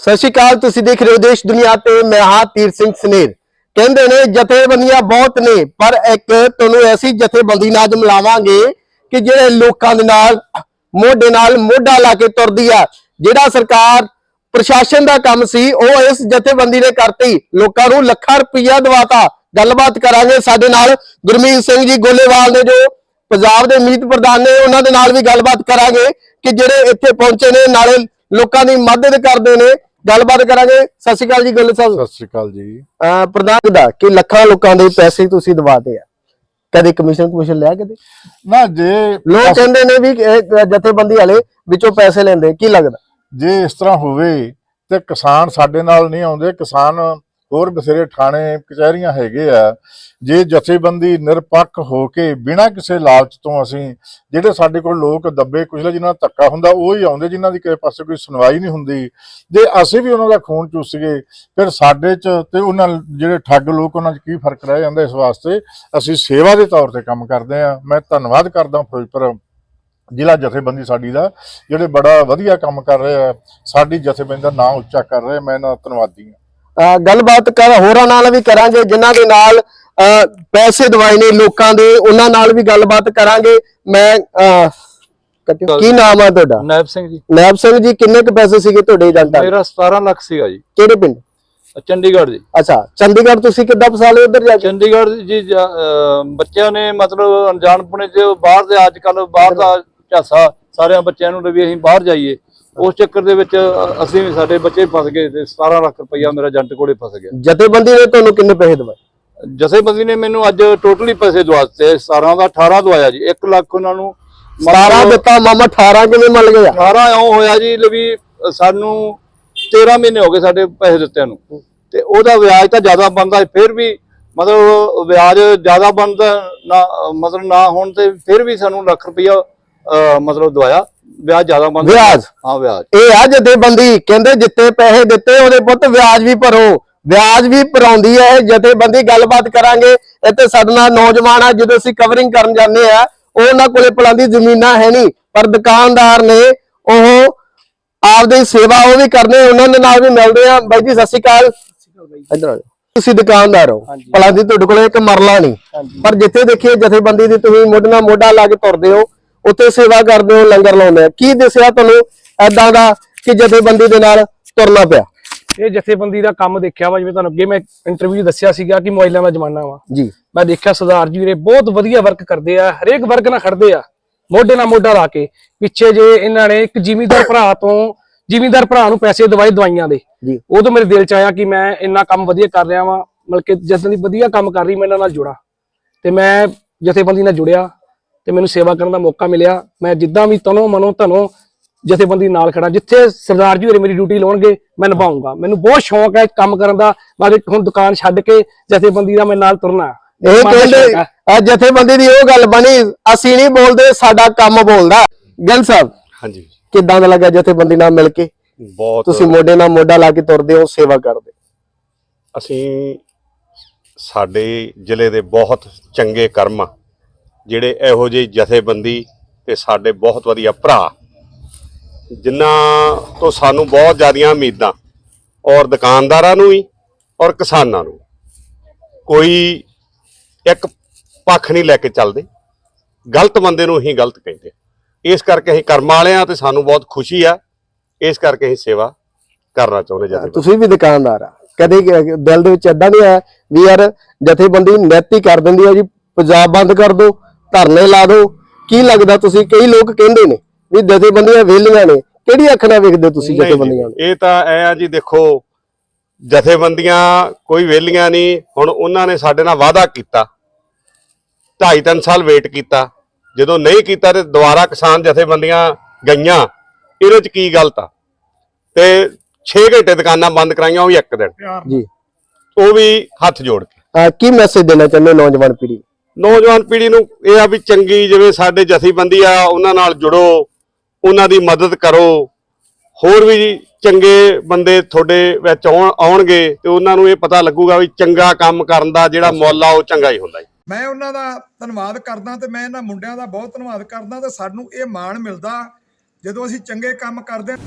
ਸਤਿ ਸ਼੍ਰੀ ਅਕਾਲ, ਤੁਸੀਂ ਦੇਖ ਰਹੇ ਹੋ ਦੇਸ਼ ਦੁਨੀਆ ਤੇ ਮੈਂ ਹਾਂ ਤੀਰ ਸਿੰਘ ਸਨੇਰ। ਕਹਿੰਦੇ ਨੇ ਜਥੇਬੰਦੀਆਂ ਬਹੁਤ ਨੇ, ਪਰ ਇੱਕ ਤੁਹਾਨੂੰ ਐਸੀ ਜਥੇਬੰਦੀ ਨਾਲ ਅੱਜ ਮਿਲਾਵਾਂਗੇ ਕਿ ਜਿਹੜੇ ਲੋਕਾਂ ਦੇ ਨਾਲ, ਮੋਢੇ ਨਾਲ ਮੋਢਾ ਲਾ ਕੇ ਤੁਰਦੀ ਆ। ਜਿਹੜਾ ਸਰਕਾਰ ਪ੍ਰਸ਼ਾਸਨ ਦਾ ਕੰਮ ਸੀ, ਉਹ ਇਸ ਜਥੇਬੰਦੀ ਨੇ ਕਰਤੀ। ਲੋਕਾਂ ਨੂੰ ਲੱਖਾਂ ਰੁਪਈਆ ਦਵਾਤਾ। ਗੱਲਬਾਤ ਕਰਾਂਗੇ ਸਾਡੇ ਨਾਲ ਗੁਰਮੀਤ ਸਿੰਘ ਜੀ ਗੋਲੇਵਾਲ ਨੇ ਜੋ ਪੰਜਾਬ ਦੇ ਮੀਤ ਪ੍ਰਧਾਨ ਨੇ, ਉਹਨਾਂ ਦੇ ਨਾਲ ਵੀ ਗੱਲਬਾਤ ਕਰਾਂਗੇ ਕਿ ਜਿਹੜੇ ਇੱਥੇ ਪਹੁੰਚੇ ਨੇ, ਨਾਲੇ ਲੋਕਾਂ ਦੀ ਮਦਦ ਕਰਦੇ ਨੇ। ਗੱਲਬਾਤ ਕਰਾਂਗੇ। ਸਤਿ ਸ਼੍ਰੀ ਅਕਾਲ ਜੀ ਗੁੱਲ ਸਾਹਿਬ। ਸਤਿ ਸ਼੍ਰੀ ਅਕਾਲ ਜੀ। ਅਹ ਪ੍ਰਧਾਨ ਦਾ ਕਿ ਲੱਖਾਂ ਲੋਕਾਂ ਦੇ ਪੈਸੇ ਤੁਸੀਂ ਦਵਾਤੇ ਆ? ਕਦੇ ਕਮਿਸ਼ਨ ਕਮਿਸ਼ਨ ਲਿਆ ਕਦੇ? ਨਾ ਜੇ ਲੋਕ ਕਹਿੰਦੇ ਨੇ ਵੀ ਇਹ ਜਥੇਬੰਦੀ ਵਾਲੇ ਵਿੱਚੋਂ ਪੈਸੇ ਲੈਂਦੇ ਕੀ ਲੱਗਦਾ? ਜੇ ਇਸ ਤਰ੍ਹਾਂ ਹੋਵੇ ਤੇ ਕਿਸਾਨ ਸਾਡੇ ਨਾਲ ਨਹੀਂ ਆਉਂਦੇ ਕਿਸਾਨ ਹੋਰ ਬਥੇਰੇ ਥਾਣੇ ਕਚਹਿਰੀਆਂ ਹੈਗੇ ਆ। ਜੇ ਜਥੇਬੰਦੀ ਨਿਰਪੱਖ ਹੋ ਕੇ ਬਿਨਾਂ ਕਿਸੇ ਲਾਲਚ ਤੋਂ ਅਸੀਂ ਜਿਹੜੇ ਸਾਡੇ ਕੋਲ ਲੋਕ ਦੱਬੇ ਕੁਚਲੇ ਜਿਨ੍ਹਾਂ ਦਾ ਧੱਕਾ ਹੁੰਦਾ, ਉਹ ਹੀ ਆਉਂਦੇ, ਜਿਨ੍ਹਾਂ ਦੀ ਕਿਸੇ ਪਾਸੇ ਕੋਈ ਸੁਣਵਾਈ ਨਹੀਂ ਹੁੰਦੀ। ਜੇ ਅਸੀਂ ਵੀ ਉਹਨਾਂ ਦਾ ਖੂਨ ਚੂਸੀਏ, ਫਿਰ ਸਾਡੇ 'ਚ ਤੇ ਉਹਨਾਂ ਜਿਹੜੇ ਠੱਗ ਲੋਕ, ਉਹਨਾਂ 'ਚ ਕੀ ਫ਼ਰਕ ਰਹਿ ਜਾਂਦਾ ਇਸ ਵਾਸਤੇ ਅਸੀਂ ਸੇਵਾ ਦੇ ਤੌਰ ਤੇ ਕੰਮ ਕਰਦੇ ਆ ਮੈਂ ਧੰਨਵਾਦ ਕਰਦਾ ਫਿਰੋਜ਼ਪੁਰ ਜ਼ਿਲ੍ਹਾ ਜਥੇਬੰਦੀ ਸਾਡੀ ਦਾ, ਜਿਹੜੇ ਬੜਾ ਵਧੀਆ ਕੰਮ ਕਰ ਰਹੇ ਆ ਸਾਡੀ ਜਥੇਬੰਦੀ ਦਾ ਨਾਮ ਉੱਚਾ ਕਰ ਰਹੇ ਮੈਂ ਇਹਨਾਂ ਦਾ ਧੰਨਵਾਦੀ ਹਾਂ। ਗੱਲਬਾਤ ਕਰ ਹੋਰਾਂ ਨਾਲ ਵੀ ਕਰਾਂਗੇ ਜਿਨ੍ਹਾਂ ਦੇ ਨਾਲ ਪੈਸੇ ਦਵਾਏ ਨੇ ਲੋਕਾਂ ਦੇ ਉਹਨਾਂ ਨਾਲ ਵੀ ਗੱਲਬਾਤ ਕਰਾਂਗੇ। ਮੈਂ। ਕੀ ਨਾਮ ਆ ਤੁਹਾਡਾ? ਨੈਬ ਸਿੰਘ ਜੀ। ਨੈਬ ਸਿੰਘ ਜੀ ਕਿੰਨੇ ਕੁ ਪੈਸੇ ਸੀਗੇ ਤੁਹਾਡੇ ਏਜੰਟਾਂ ਦੇ? ਮੇਰਾ 17 ਲੱਖ ਸੀਗਾ ਜੀ। ਕਿਹੜੇ ਪਿੰਡ? ਚੰਡੀਗੜ੍ਹ ਜੀ। ਅੱਛਾ ਚੰਡੀਗੜ੍ਹ ਤੁਸੀਂ ਕਿੱਦਾਂ ਫਸਾਲੇ ਉਧਰ ਜਾ ਕੇ? ਚੰਡੀਗੜ੍ਹ ਜੀ ਬੱਚਿਆਂ ਨੇ ਮਤਲਬ ਅਣਜਾਣਪੁਣੇ ਚ ਬਾਹਰ ਦੇ ਅੱਜ ਕੱਲ ਬਾਹਰ ਦਾ ਝਾਸਾ ਸਾਰਿਆਂ ਬੱਚਿਆਂ ਨੂੰ ਵੀ ਅਸੀਂ ਬਾਹਰ ਜਾਈਏ। ਉਸ ਚੱਕਰ ਦੇ ਵਿੱਚ ਅਸੀਂ ਵੀ ਸਾਡੇ ਬੱਚੇ ਫਸ ਗਏ ਤੇ 17 ਲੱਖ ਰੁਪਈਆ ਮੇਰਾ ਏਜੰਟ ਕੋਲੇ ਫਸ ਗਿਆ। ਜਥੇਬੰਦੀ ਨੇ ਤੁਹਾਨੂੰ ਕਿੰਨੇ ਪੈਸੇ ਦਵਾਏ? ਜਥੇਬੰਦੀ ਨੇ ਮੈਨੂੰ ਅੱਜ ਟੋਟਲੀ ਪੈਸੇ ਦਵਾ ਦਿੱਤੇ 17 ਦਾ 18 ਦਵਾਇਆ ਜੀ 1 ਲੱਖ ਉਹਨਾਂ ਨੂੰ 17 ਦਿੱਤਾ ਮਾਮਾ 18 ਕਿਵੇਂ ਮਿਲ ਗਿਆ? 18 ਇਉਂ ਹੋਇਆ ਜੀ ਵੀ ਸਾਨੂੰ 13 ਮਹੀਨੇ ਹੋ ਗਏ ਸਾਡੇ ਪੈਸੇ ਦਿੱਤਿਆਂ ਨੂੰ। ਤੇ ਉਹਦਾ ਵਿਆਜ ਤਾਂ ਜ਼ਿਆਦਾ ਬਣਦਾ ਫਿਰ ਵੀ ਮਤਲਬ ਵਿਆਜ ਜ਼ਿਆਦਾ ਬਣਦਾ ਨਾ ਮਤਲਬ ਨਾ ਹੋਣ ਤੇ ਫਿਰ ਵੀ ਸਾਨੂੰ ਲੱਖ ਰੁਪਈਆ ਮਤਲਬ ਦਵਾਇਆ। ਵਿਆਜ ਜ਼ਿਆਦਾ ਬਣਦਾ ਵਿਆਜ? ਹਾਂ ਵਿਆਜ। ਇਹ ਆ ਜਥੇਬੰਦੀ। ਕਹਿੰਦੇ ਜਿੱਤੇ ਪੈਸੇ ਦਿੱਤੇ ਉਹਦੇ ਪੁੱਤ ਵਿਆਜ ਵੀ ਭਰੋ। ਵਿਆਜ ਵੀ ਭਰਾਉਂਦੀ ਹੈ ਇਹ ਜਥੇਬੰਦੀ ਗੱਲਬਾਤ ਕਰਾਂਗੇ। ਇੱਥੇ ਸਾਡੇ ਨਾਲ ਨੌਜਵਾਨ ਆ ਜਦੋਂ ਅਸੀਂ ਕਵਰਿੰਗ ਕਰਨ ਜਾਂਦੇ ਆ ਉਹਨਾਂ ਕੋਲੇ ਪਲਾਂ ਦੀ ਜ਼ਮੀਨਾਂ ਹੈ ਨਹੀਂ ਪਰ ਦੁਕਾਨਦਾਰ ਨੇ ਉਹ ਆਪਦੀ ਸੇਵਾ ਉਹ ਵੀ ਕਰਦੇ ਉਹਨਾਂ ਦੇ ਨਾਲ ਵੀ ਮਿਲਦੇ ਆ। ਬਾਈ ਜੀ ਸਤਿ ਸ਼੍ਰੀ ਅਕਾਲ। ਇੱਧਰ ਆ ਜਾਓ। ਤੁਸੀਂ ਦੁਕਾਨਦਾਰ ਹੋ। ਭਲਾ ਦੀ ਤੁਹਾਡੇ ਕੋਲੇ ਇੱਕ ਮਰਲਾ ਨਹੀਂ। ਪਰ ਜਿੱਥੇ ਦੇਖੀਏ ਜਥੇਬੰਦੀ ਦੀ ਤੁਸੀਂ ਮੋਢੇ ਨਾਲ ਮੋਢਾ ਲਾ ਕੇ ਤੁਰਦੇ ਹੋ ਉੱਥੇ ਸੇਵਾ ਕਰਦੇ ਹੋ ਲੰਗਰ ਲਾਉਂਦੇ ਆ ਕੀ ਦੱਸਿਆ ਤੁਹਾਨੂੰ ਐਦਾਂ ਦਾ ਕਿ ਜਥੇਬੰਦੀ ਦੇ ਨਾਲ ਤੁਰਨਾ ਪਿਆ? ਇਹ ਜਥੇਬੰਦੀ ਦਾ ਕੰਮ ਦੇਖਿਆ ਵਾ ਜਿਵੇਂ ਤੁਹਾਨੂੰ ਅੱਗੇ ਮੈਂ ਇੰਟਰਵਿਊ ਦੱਸਿਆ ਸੀਗਾ ਕਿ ਮੋਬਾਈਲਾਂ ਦਾ ਜ਼ਮਾਨਾ ਵਾ। ਜੀ। ਮੈਂ ਦੇਖਿਆ ਸਰਦਾਰ ਜੀ ਵੀਰੇ ਬਹੁਤ ਵਧੀਆ ਵਰਕ ਕਰਦੇ ਆ ਹਰੇਕ ਵਰਗ ਨਾਲ ਖੜਦੇ ਆ ਮੋਢੇ ਨਾਲ ਮੋਢਾ ਲਾ ਕੇ। ਪਿੱਛੇ ਜੇ ਇਹਨਾਂ ਨੇ ਇੱਕ ਜ਼ਿਮੀਂਦਾਰ ਭਰਾ ਤੋਂ ਜ਼ਿਮੀਂਦਾਰ ਭਰਾ ਨੂੰ ਪੈਸੇ ਦਵਾਏ ਦਵਾਈਆਂ ਦੇ। ਜੀ। ਉਦੋਂ ਮੇਰੇ ਦਿਲ ਚ ਆਇਆ ਕਿ ਮੈਂ ਇੰਨਾ ਕੰਮ ਵਧੀਆ ਕਰ ਰਿਹਾ ਵਾਂ ਮਤਲਬ ਕਿ ਜਦੋਂ ਦੀ ਵਧੀਆ ਕੰਮ ਕਰ ਰਹੀ ਮੈਂ ਇਹਨਾਂ ਨਾਲ ਜੁੜਾ। ਤੇ ਮੈਂ ਜਥੇਬੰਦੀ ਨਾਲ ਜੁੜਿਆ। ਤੇ ਮੈਨੂੰ ਸੇਵਾ ਕਰਨ ਦਾ ਮੌਕਾ ਮਿਲਿਆ। ਮੈਂ ਜਿੱਦਾਂ ਵੀ ਤਨੋਂ ਮਨੋਂ ਧਨੋਂ ਜਥੇਬੰਦੀ ਨਾਲ ਖੜਾ ਜਿੱਥੇ ਸਰਦਾਰ ਜੀ ਹੋਰੇ ਮੇਰੀ ਡਿਊਟੀ ਲਾਉਣਗੇ ਮੈਂ ਨਿਭਾਉਂਗਾ। ਮੈਨੂੰ ਬਹੁਤ ਸ਼ੌਂਕ ਹੈ ਕੰਮ ਕਰਨ ਦਾ। ਮੈਂ ਹੁਣ ਦੁਕਾਨ ਛੱਡ ਕੇ ਜਥੇਬੰਦੀ ਦਾ ਮੈਂ ਨਾਲ ਤੁਰਨਾ ਇਹ ਕਹਿੰਦੇ। ਆ ਜਥੇਬੰਦੀ ਦੀ ਉਹ ਗੱਲ ਬਣੀ ਅਸੀਂ ਨਹੀਂ ਬੋਲਦੇ ਸਾਡਾ ਕੰਮ ਬੋਲਦਾ। ਗਿੱਲ ਸਾਹਿਬ ਹਾਂਜੀ। ਕਿੱਦਾਂ ਦਾ ਲੱਗਾ ਜਥੇਬੰਦੀ ਨਾਲ ਮਿਲ ਕੇ? ਬਹੁਤ ਤੁਸੀਂ ਮੋਢੇ ਨਾਲ ਮੋਢਾ ਲਾ ਕੇ ਤੁਰਦੇ ਹੋ ਸੇਵਾ ਕਰਦੇ। ਅਸੀਂ ਸਾਡੇ ਜ਼ਿਲ੍ਹੇ ਦੇ ਬਹੁਤ ਚੰਗੇ ਕਰਮ ਆ। ਜਿਹੜੇ ਇਹੋ ਜਿਹੇ ਜਥੇਬੰਦੀ ਤੇ ਸਾਡੇ ਬਹੁਤ ਵਧੀਆ ਭਰਾ, ਜਿਨ੍ਹਾਂ ਤੋਂ ਸਾਨੂੰ ਬਹੁਤ ਜ਼ਿਆਦੀਆਂ ਉਮੀਦਾਂ, ਔਰ ਦੁਕਾਨਦਾਰਾਂ ਨੂੰ ਵੀ, ਔਰ ਕਿਸਾਨਾਂ ਨੂੰ ਕੋਈ ਇੱਕ ਪੱਖ ਨਹੀਂ ਲੈ ਕੇ ਚੱਲਦੇ, ਗਲਤ ਬੰਦੇ ਨੂੰ ਹੀ ਗਲਤ ਕਹਿੰਦੇ ਇਸ ਕਰਕੇ ਅਸੀਂ ਕਰਮ ਵਾਲੇ ਆ ਤੇ ਸਾਨੂੰ ਬਹੁਤ ਖੁਸ਼ੀ ਆ, ਇਸ ਕਰਕੇ ਅਸੀਂ ਸੇਵਾ ਕਰਨਾ ਚਾਹੁੰਦੇ ਜਥੇਬੰਦੀ। ਤੁਸੀਂ ਵੀ ਦੁਕਾਨਦਾਰ ਆ। ਕਦੇ ਦਿਲ ਦੇ ਵਿੱਚ ਏਦਾਂ ਨਹੀਂ ਆਇਆ ਵੀ ਯਾਰ ਜਥੇਬੰਦੀ ਨੈਤੀ ਕਰ ਦਿੰਦੀ ਆ ਜੀ, ਪੰਜਾਬ ਬੰਦ ਕਰ ਦਿਓ ਧਰਨੇ ਲਾ ਦਿਓ। ਕੀ ਲੱਗਦਾ ਤੁਸੀਂ ਕਈ ਲੋਕ ਕਹਿੰਦੇ ਨੇ ਵੀ ਜਥੇਬੰਦੀਆਂ ਵਿਹਲੀਆਂ ਨੇ। ਕਿਹੜੀ ਅੱਖ ਨਾਲ ਵੇਖਦੇ ਤੁਸੀਂ ਜਥੇਬੰਦੀਆਂ ਨੂੰ? ਇਹ ਤਾਂ ਐ ਆ ਜੀ ਦੇਖੋ ਜਥੇਬੰਦੀਆਂ ਕੋਈ ਵਿਹਲੀਆਂ ਨਹੀਂ। ਹੁਣ ਉਹਨਾਂ ਨੇ ਸਾਡੇ ਨਾਲ ਵਾਅਦਾ ਕੀਤਾ ਢਾਈ ਤਿੰਨ ਸਾਲ ਵੇਟ ਕੀਤਾ। ਜਦੋਂ ਨਹੀਂ ਕੀਤਾ ਤੇ ਦੁਬਾਰਾ ਕਿਸਾਨ ਜਥੇਬੰਦੀਆਂ ਗਈਆਂ। ਇਹਦੇ ਚ ਕੀ ਗਲਤ ਆ? ਤੇ 6 ਘੰਟੇ ਦੁਕਾਨਾਂ ਬੰਦ ਕਰਾਈਆਂ ਉਹ ਵੀ ਇੱਕ ਦਿਨ। ਜੀ। ਉਹ ਵੀ ਹੱਥ ਜੋੜ ਕੇ। ਕੀ ਮੈਸੇਜ ਦੇਣਾ ਚਾਹੁੰਦੇ ਨੌਜਵਾਨ ਪੀੜ੍ਹੀ? ਨੌਜਵਾਨ ਪੀੜ੍ਹੀ ਨੂੰ ਇਹ ਆ ਵੀ ਚੰਗੀ ਜਿਵੇਂ ਸਾਡੇ ਜਥੇਬੰਦੀ ਆ, ਉਹਨਾਂ ਨਾਲ ਜੁੜੋ, ਉਹਨਾਂ ਦੀ ਮਦਦ ਕਰੋ। ਹੋਰ ਵੀ ਚੰਗੇ ਬੰਦੇ ਤੁਹਾਡੇ ਵਿੱਚ ਆਉਣ- ਆਉਣਗੇ ਤੇ ਉਹਨਾਂ ਨੂੰ ਇਹ ਪਤਾ ਲੱਗੂਗਾ ਵੀ ਚੰਗਾ ਕੰਮ ਕਰਨ ਦਾ ਜਿਹੜਾ ਮੁੱਲ ਆ, ਉਹ ਚੰਗਾ ਹੀ ਹੁੰਦਾ ਜੀ। ਮੈਂ ਉਹਨਾਂ ਦਾ ਧੰਨਵਾਦ ਕਰਦਾ ਤੇ ਮੈਂ ਇਹਨਾਂ ਮੁੰਡਿਆਂ ਦਾ ਬਹੁਤ ਧੰਨਵਾਦ ਕਰਦਾ ਤੇ ਸਾਨੂੰ ਇਹ ਮਾਣ ਮਿਲਦਾ ਜਦੋਂ ਅਸੀਂ ਚੰਗੇ ਕੰਮ ਕਰਦੇ ਹਾਂ